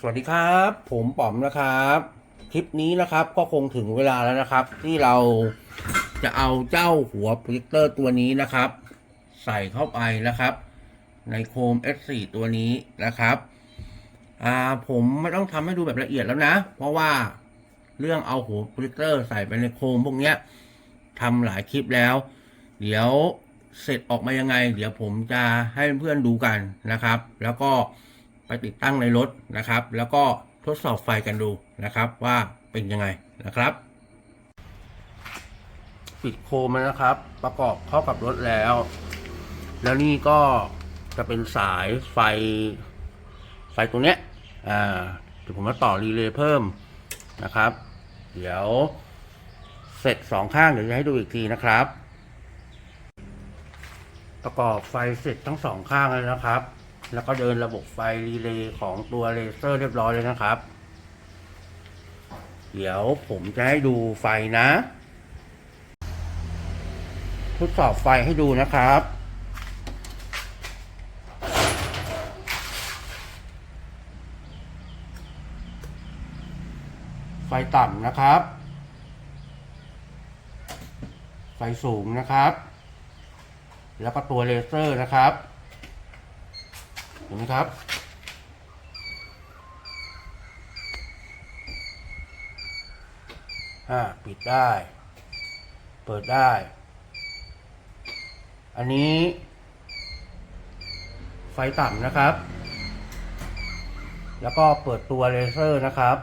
สวัสดีครับ ผมป๋อมนะครับ คลิปนี้นะครับก็คงถึงเวลาแล้วนะครับ ที่เราจะเอาเจ้าหัวโปรเจคเตอร์ตัวนี้นะครับ ใส่เข้าไปนะครับ ในโคม S4 ตัวนี้นะครับอ่าผมไม่ต้องทำให้ดูแบบละเอียดแล้วนะ เพราะว่าเรื่องเอาหัวโปรเจคเตอร์ใส่ไปในโคมพวกเนี้ยทำหลายคลิปแล้ว เดี๋ยวเสร็จออกมายังไง เดี๋ยวผมจะให้เพื่อนดูกันนะครับ แล้วก็ ไปติดตั้งในรถนะครับ แล้วก็ทดสอบไฟกันดูนะครับว่าเป็นยังไงนะครับ ปิดโคมแล้วนะครับ ประกอบเข้ากับรถแล้ว แล้วนี่ก็จะเป็นสายไฟไฟตัวเนี้ยอ่าเดี๋ยวผมมาต่อรีเลย์เพิ่มนะครับ เดี๋ยวเสร็จสองข้างเดี๋ยวจะให้ดูอีกทีนะครับ ประกอบไฟเสร็จทั้งสองข้างเลยนะครับ แล้วก็เดินระบบไฟรีเลย์ของตัวเลเซอร์เรียบร้อยเลยนะครับ เดี๋ยวผมจะให้ดูไฟนะ ทดสอบไฟให้ดูนะครับไฟต่ำนะครับ ไฟสูงนะครับ แล้วก็ตัวเลเซอร์นะครับ เห็นไหมครับ อ่า ปิดได้ เปิดได้ อันนี้ ไฟต่ำนะครับ แล้วก็เปิดตัวเลเซอร์นะครับ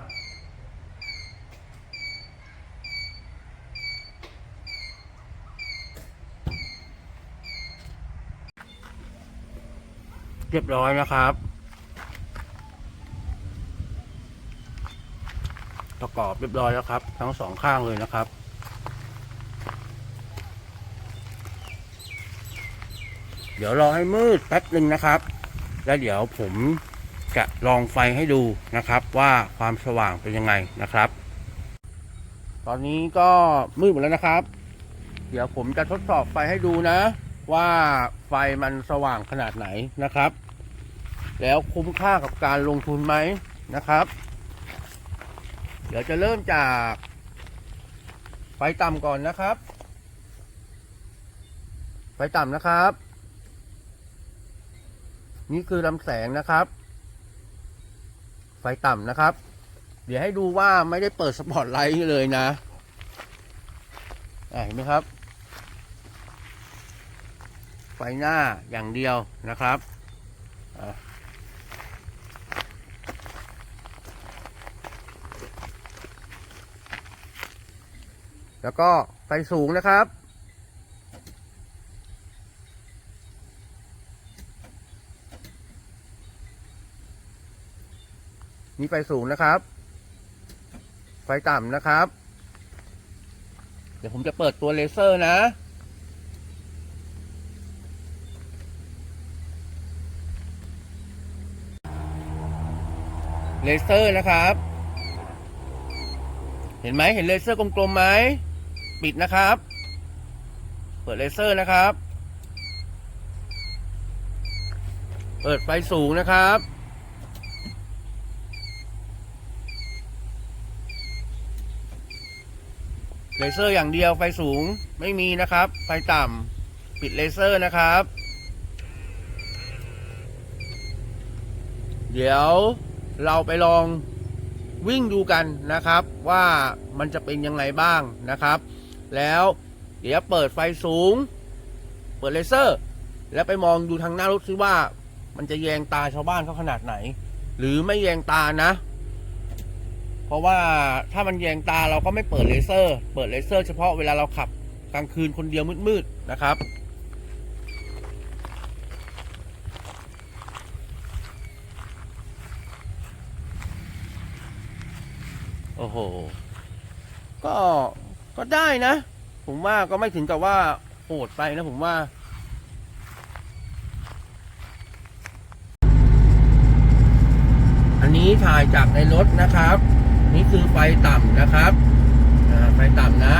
รียบร้อยนะครับ ประกอบเรียบร้อยแล้วครับ ทั้งสองข้างเลยนะครับเดี๋ยวรอให้มืดแป๊บหนึ่งนะครับ แล้วเดี๋ยวผมจะลองไฟให้ดูนะครับ ว่าความสว่างเป็นยังไงนะครับ ตอนนี้ก็มืดหมดแล้วนะครับ เดี๋ยวผมจะทดสอบไฟให้ดูนะ ว่าไฟมันสว่างขนาดไหนนะครับ แล้วคุ้มค่ากับการลงทุนไหมนะครับ เดี๋ยวจะเริ่มจากไฟต่ำก่อนนะครับ ไฟต่ำนะครับ นี่คือลำแสงนะครับ ไฟต่ำนะครับ เดี๋ยวให้ดูว่าไม่ได้เปิดสปอตไลท์เลยนะเห็นไหมครับ ไฟหน้าอย่างเดียวนะครับอะ แล้วก็ไฟสูงนะครับ นี่ไฟสูงนะครับ ไฟต่ำนะครับ เดี๋ยวผมจะเปิดตัวเลเซอร์นะเลเซอร์นะครับ เห็นไหมเห็นเลเซอร์กลมๆไหม ปิดนะครับ เปิดเลเซอร์นะครับ เปิดไฟสูงนะครับ เลเซอร์อย่างเดียวไฟสูงไม่มีนะครับ ไฟต่ำปิดเลเซอร์นะครับ เดี๋ยวเราไปลองวิ่งดูกันนะครับว่ามันจะเป็นยังไงบ้างนะครับ แล้วเดี๋ยวเปิดไฟสูง เปิดเลเซอร์ แล้วไปมองดูทางหน้ารถซิว่า มันจะแยงตาชาวบ้านเขาขนาดไหน หรือไม่แยงตานะ เพราะว่าถ้ามันแยงตาเราก็ไม่เปิดเลเซอร์ เปิดเลเซอร์เฉพาะเวลาเราขับกลางคืนคนเดียวมืดๆนะครับโอ้โห ก็ ก็ได้นะ ผมว่าก็ไม่ถึงกับว่าโหดไปนะผมว่าอันนี้ถ่ายจากในรถนะครับ นี่คือไฟต่ำนะครับไฟต่ำนะ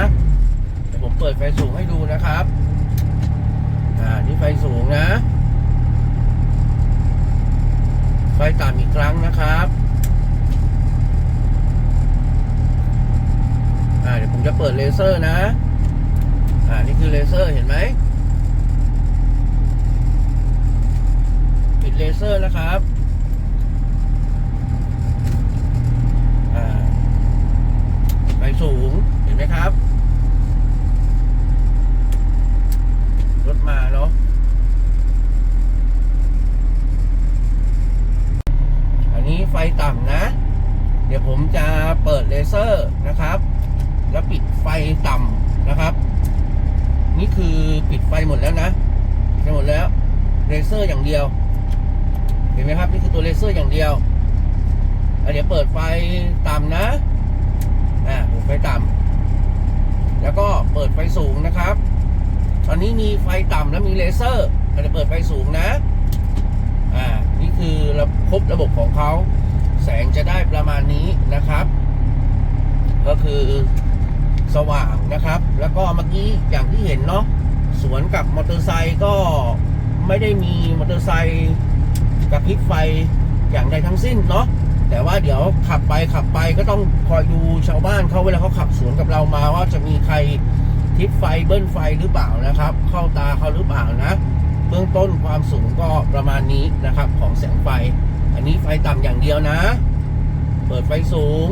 เดี๋ยวผมเปิดไฟสูงให้ดูนะครับ อ่า นี่ไฟสูงนะ ไฟต่ำอีกครั้งนะครับ อ่าเดี๋ยวผม จะเปิดเลเซอร์นะ อ่า นี่คือเลเซอร์เห็นไหม ปิดเลเซอร์นะครับ อ่าไฟสูงเห็นไหมครับ รถมาเนาะ อันนี้ไฟต่ำนะ เดี๋ยวผมจะเปิดเลเซอร์นะครับ แล้วปิดไฟต่ำนะครับ นี่คือปิดไฟหมดแล้วนะปิดไฟหมดแล้ว เลเซอร์อย่างเดียว เห็นไหมครับ นี่คือตัวเลเซอร์อย่างเดียวเดี๋ยวเปิดไฟต่ำนะอ่าเปิดไฟต่ำแล้วก็เปิดไฟสูงนะครับ ตอนนี้มีไฟต่ำแล้วมีเลเซอร์เราจะเปิดไฟสูงนะอ่านี่คือระครบระบบของเขาแสงจะได้ประมาณนี้นะครับ ก็คือสว่างนะครับ แล้วก็เมื่อกี้อย่างที่เห็นเนาะสวนกับมอเตอร์ไซค์ก็ ไม่ได้มีมอเตอร์ไซค์กระพริบไฟอย่างใดทั้งสิ้นเนาะแต่ว่าเดี๋ยวขับไปขับไปก็ต้องคอยดูชาวบ้านเขาเวลาเขาขับสวนกับเรามาว่าจะมีใครทิปไฟเบิ้ลไฟหรือเปล่านะครับ เข้าตาเขาหรือเปล่านะเบื้องต้นความสูงก็ประมาณนี้นะครับ ของแสงไฟ อันนี้ไฟต่ำอย่างเดียวนะ เปิดไฟสูง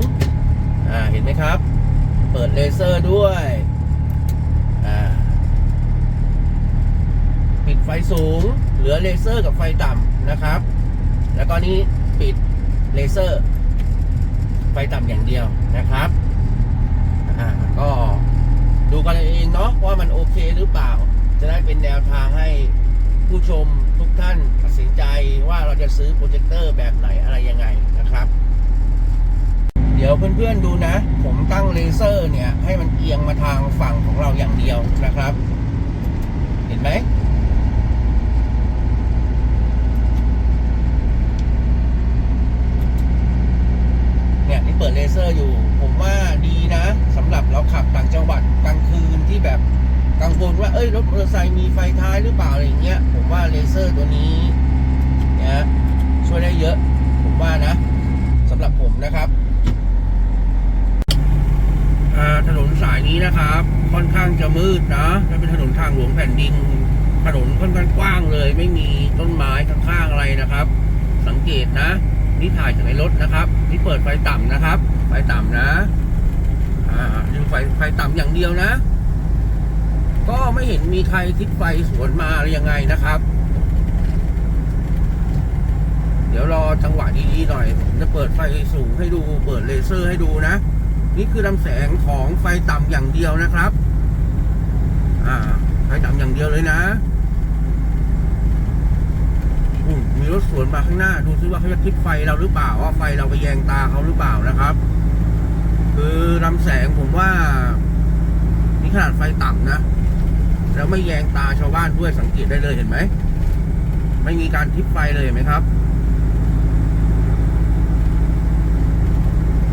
อ่าเห็นไหมครับ เปิดเลเซอร์ด้วย อ่า ปิดไฟสูง เหลือเลเซอร์กับไฟต่ำนะครับ แล้วก็นี้ปิดเลเซอร์ ไฟต่ำอย่างเดียวนะครับอ่าก็ดูกันเองเนาะว่ามันโอเคหรือเปล่า จะได้เป็นแนวทางให้ผู้ชมทุกท่านตัดสินใจว่าเราจะซื้อโปรเจคเตอร์แบบไหนอะไรยังไงนะครับ เดี๋ยวเพื่อนๆดูนะ ผมตั้งเลเซอร์เนี่ย ให้มันเอียงมาทางฝั่งของเราอย่างเดียวนะครับ เห็นไหม เนี่ยนี่เปิดเลเซอร์อยู่ ผมว่าดีนะสำหรับเราขับต่างจังหวัดกลางคืนที่แบบกังวลว่าเอร์ไซค์มีไฟท้ายหรือเปล่าอะไรอย่างเงี้ย ผมว่าเลเซอร์ตัวนี้เนี่ยช่วยได้เยอะ ผมว่านะสำหรับผมนะครับถนนสายนี้นะครับ ค่อนข้างจะมืดนะและเป็นถนนทางหลวงแผ่นดิน ถนนค่อนข้างกว้างเลย ไม่มีต้นไม้ข้างๆอะไรนะครับ สังเกตนะ นี่ถ่ายจากในรถนะครับ นี่เปิดไฟต่ำนะครับ ไฟต่ำนะ อ่าดูไฟไฟต่ำอย่างเดียวนะ ก็ไม่เห็นมีใครทิศไฟสวนมาหรือยังไงนะครับ เดี๋ยวรอจังหวะดีๆหน่อยผมจะเปิดไฟสูงให้ดูเปิดเลเซอร์ให้ดูนะ นี่คือลำแสงของไฟต่ำอย่างเดียวนะครับ อ่า ไฟต่ำอย่างเดียวเลยนะอืมมีรถสวนมาข้างหน้า ดูซิว่าเขาจะทิศไฟเราหรือเปล่าว่าไฟเราไปแยงตาเขาหรือเปล่านะครับ คือลำแสงผมว่า นี่ขนาดไฟต่ำนะ แล้วไม่แยงตาชาวบ้านด้วยสังเกตได้เลยเห็นไหม ไม่มีการทิศไฟเลยเห็นไหมครับ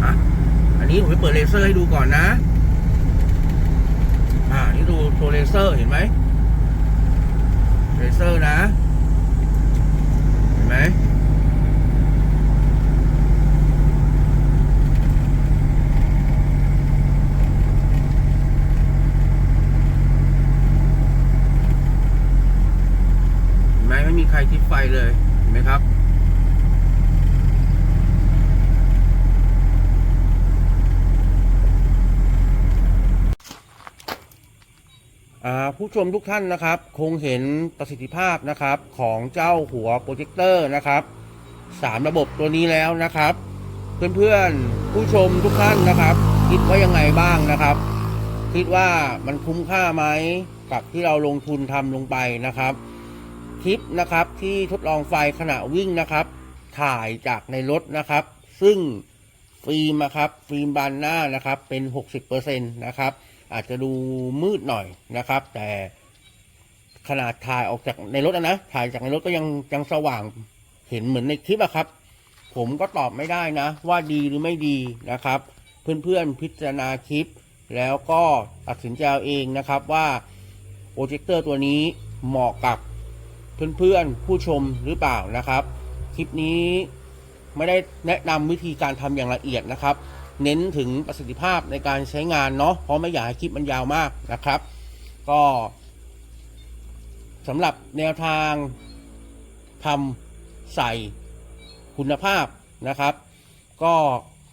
อะอันนี้ผมไปเปิดเลเซอร์ให้ดูก่อนนะ อ่านี่ดูตัวเลเซอร์เห็นไหมเลเซอร์นะ เห็นไหมเห็นไหมไม่มีใครทิศ ไฟเลยเห็นไหมครับ ผู้ชมทุกท่านนะครับ คงเห็นประสิทธิภาพนะครับของเจ้าหัวโปรเจคเตอร์นะครับสามระบบตัวนี้แล้วนะครับ เพื่อนๆผู้ชมทุกท่านนะครับ คิดว่ายังไงบ้างนะครับ คิดว่ามันคุ้มค่าไหมกับที่เราลงทุนทำลงไปนะครับ คลิปนะครับที่ทดลองไฟขณะวิ่งนะครับ ถ่ายจากในรถนะครับ ซึ่งฟิล์มครับฟิล์มบานหน้านะครับเป็น 60%นะครับ อาจจะดูมืดหน่อยนะครับ แต่ขนาดถ่ายออกจากในรถอะนะถ่ายจากในรถก็ยังยังสว่างเห็นเหมือนในคลิปอะครับ ผมก็ตอบไม่ได้นะ ว่าดีหรือไม่ดีนะครับ เพื่อนๆพิจารณาคลิป แล้วก็ตัดสินใจเอาเองนะครับว่าโปรเจคเตอร์ตัวนี้เหมาะกับ เพื่อนๆผู้ชมหรือเปล่านะครับ คลิปนี้ไม่ได้แนะนำวิธีการทำอย่างละเอียดนะครับ เน้นถึงประสิทธิภาพในการใช้งานเนาะเพราะไม่อยากให้คลิปมันยาวมากนะครับ ก็สำหรับแนวทางทำใส่คุณภาพนะครับ ก็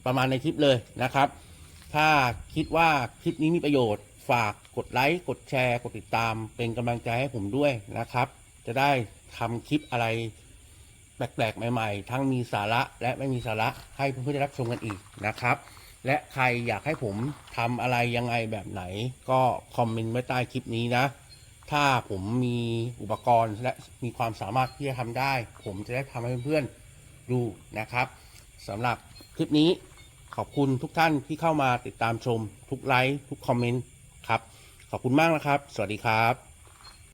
ประมาณในคลิปเลยนะครับ ถ้าคิดว่าคลิปนี้มีประโยชน์ ฝากกดไลค์ กดแชร์ กดติดตามเป็นกำลังใจให้ผมด้วยนะครับ จะได้ทำคลิปอะไรแปลกๆ ใหม่ๆ ทั้งมีสาระและไม่มีสาระให้เพื่อนๆได้รับชมกันอีกนะครับ และใครอยากให้ผมทำอะไรยังไงแบบไหน ก็คอมเมนต์ไว้ใต้คลิปนี้นะ ถ้าผมมีอุปกรณ์และมีความสามารถที่จะทำได้ ผมจะได้ทำให้เพื่อนๆดูนะครับสำหรับคลิปนี้ขอบคุณทุกท่านที่เข้ามาติดตามชมทุกไลค์ทุกคอมเมนต์ครับ ขอบคุณมากนะครับ สวัสดีครับ